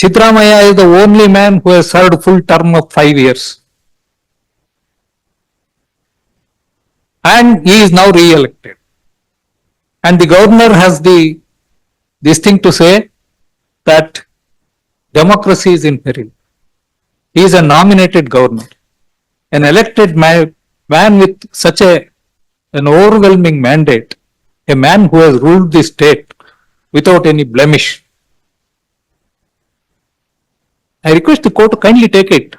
Sidramaya is the only man who has served full term of five years. And he is now re-elected. And the governor has the, this thing to say that democracy is in peril. He is a nominated governor. An elected man, man with such a, an overwhelming mandate, a man who has ruled the state without any blemish. I request the court to kindly take it.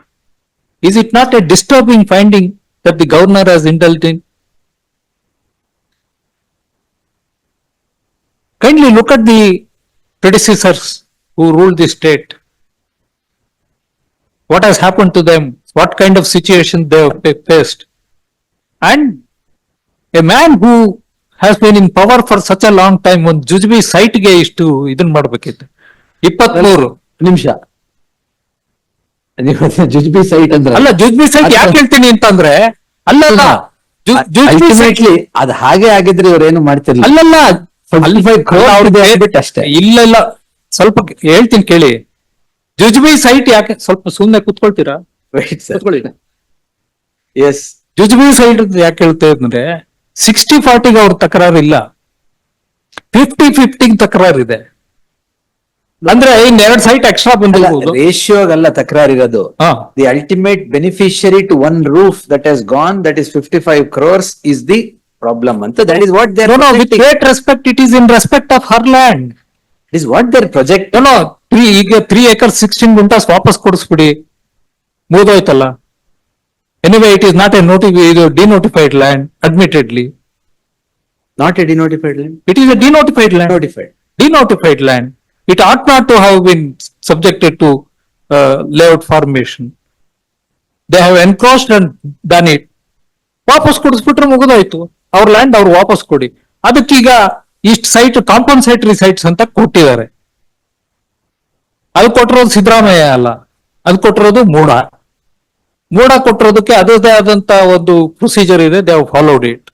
Is it not a disturbing finding that the governor has indulged in? Kindly look at the predecessors who ruled the state. What has happened to them? What kind of situation they have fa- faced? And a man who has been in power for such a long time, ಒಂದು ಜುಜುಬಿ ಸೈಟ್ಗೆ ಇಷ್ಟು ಇದನ್ ಮಾಡ್ಬೇಕಿತ್ತು ಇಪ್ಪತ್ಮೂರು ನಿಮಿಷ ನೀವು ಜುಜ್ಬಿ site ಅಂದ್ರೆ. ಅಲ್ಲ ಜುಜ್ಬಿ ಸೈಟ್ ಯಾಕೆ ಹೇಳ್ತೀನಿ ಅಂತಂದ್ರೆ ಅಲ್ಲಲ್ಲ ಅಲ್ಟಿಮೇಟ್ಲಿ ಅದ್ ಹಾಗೆ ಆಗಿದ್ರೆ ಇವ್ರೇನು ಮಾಡ್ತಿರ್ಲಿಲ್ಲ. ಅಲ್ಲಲ್ಲ ಅಷ್ಟೇ. ಇಲ್ಲ ಇಲ್ಲ. ಸ್ವಲ್ಪ ಹೇಳ್ತೀನಿ ಕೇಳಿ. ಜುಜ್ಬಿ ಸೈಟ್ ಯಾಕೆ ಸ್ವಲ್ಪ ಸುಮ್ನೆ ಕುತ್ಕೊಳ್ತೀರಾ? ಎಸ್ ಜುಜ್ಬಿ ಸೈಟ್ ಯಾಕೆ ಹೇಳ್ತಾ ಅಂದ್ರೆ ಸಿಕ್ಸ್ಟಿ ಫಾರ್ಟಿಗೆ ಅವ್ರ ತಕರಾರು ಇಲ್ಲ ಫಿಫ್ಟಿ ಫಿಫ್ಟಿಗೆ ತಕರಾರು ಇದೆ ಅಂದ್ರೆ ಇನ್ ಎರಡ್ ಸೈಟ್ ಎಕ್ಸ್ಟ್ರಾ ಬಂದಿರ್ಬೋದು. ರೇಷಿಯೋಗಲ್ಲ ತಕರಾರಿರೋದು. ಹಾ. The ultimate beneficiary to one roof that has gone that is fifty five crores is the problem ಅಂತ that is what their great respect, it is in respect of her land. Is what their project no, three ಈಗ three acre sixteen guntas ವಾಪಸ್ ಕೊಡಿಸ್ಬಿಡಿ. ಮುಗಿದೋಯ್ತಲ್ಲ. Anyway it is not a ನೋಟಿ ಇದು denotified land admittedly not a denotified land it is a denotified land notified denotified land it ought not to been been subjected to layout formation. They have encroached and done it ವಾಪಸ್ ಕೊಡಿಸ್ಬಿಟ್ರೆ ಮುಗಿದೋಯ್ತು. ಅವ್ರ land ಅವ್ರು ವಾಪಸ್ ಕೊಡಿ. ಅದಕ್ಕೀಗ ಇಷ್ಟು site compensatory sites ಅಂತ ಕೊಟ್ಟಿದ್ದಾರೆ. ಅದು ಕೊಟ್ಟಿರೋದು ಸಿದ್ದರಾಮಯ್ಯ ಅಲ್ಲ. ಅದು ಕೊಟ್ಟಿರೋದು ಮೂಡ. ಮೂಡ ಕೊಟ್ಟಿರೋದಕ್ಕೆ ಅದರದೇ ಆದಂತ ಒಂದು ಪ್ರೊಸೀಜರ್ ಇದೆ. They followed it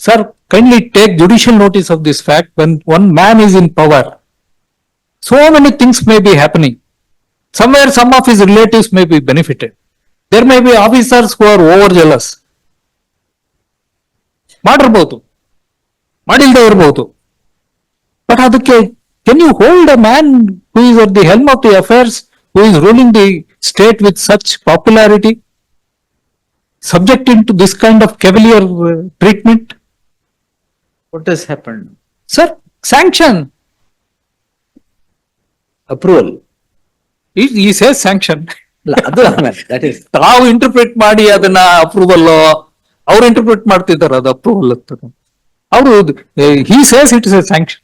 sir kindly take judicial notice of this fact when one man is in power. So many things may be happening. Somewhere some of his relatives may be benefited. There may be officers who are overzealous. ಮಾಡಿರ್ಬೋದು ಮಾಡಿಲ್ದೇ ಇರ್ಬೋದು but ಅದಕ್ಕೆ can you hold a man who is at the helm of the affairs who is ruling the state with such popularity subject to this kind of cavalier uh, treatment? what has happened? Sir, sanction. Approval He, he says sanction. ಅದು that is ತಾವು interpret ಮಾಡಿ ಅದನ್ನ approval ಅವ್ರು interpret ಮಾಡ್ತಿದ್ದಾರೆ ಅದು approval ಅಂತ ಅವರು he says it is a sanction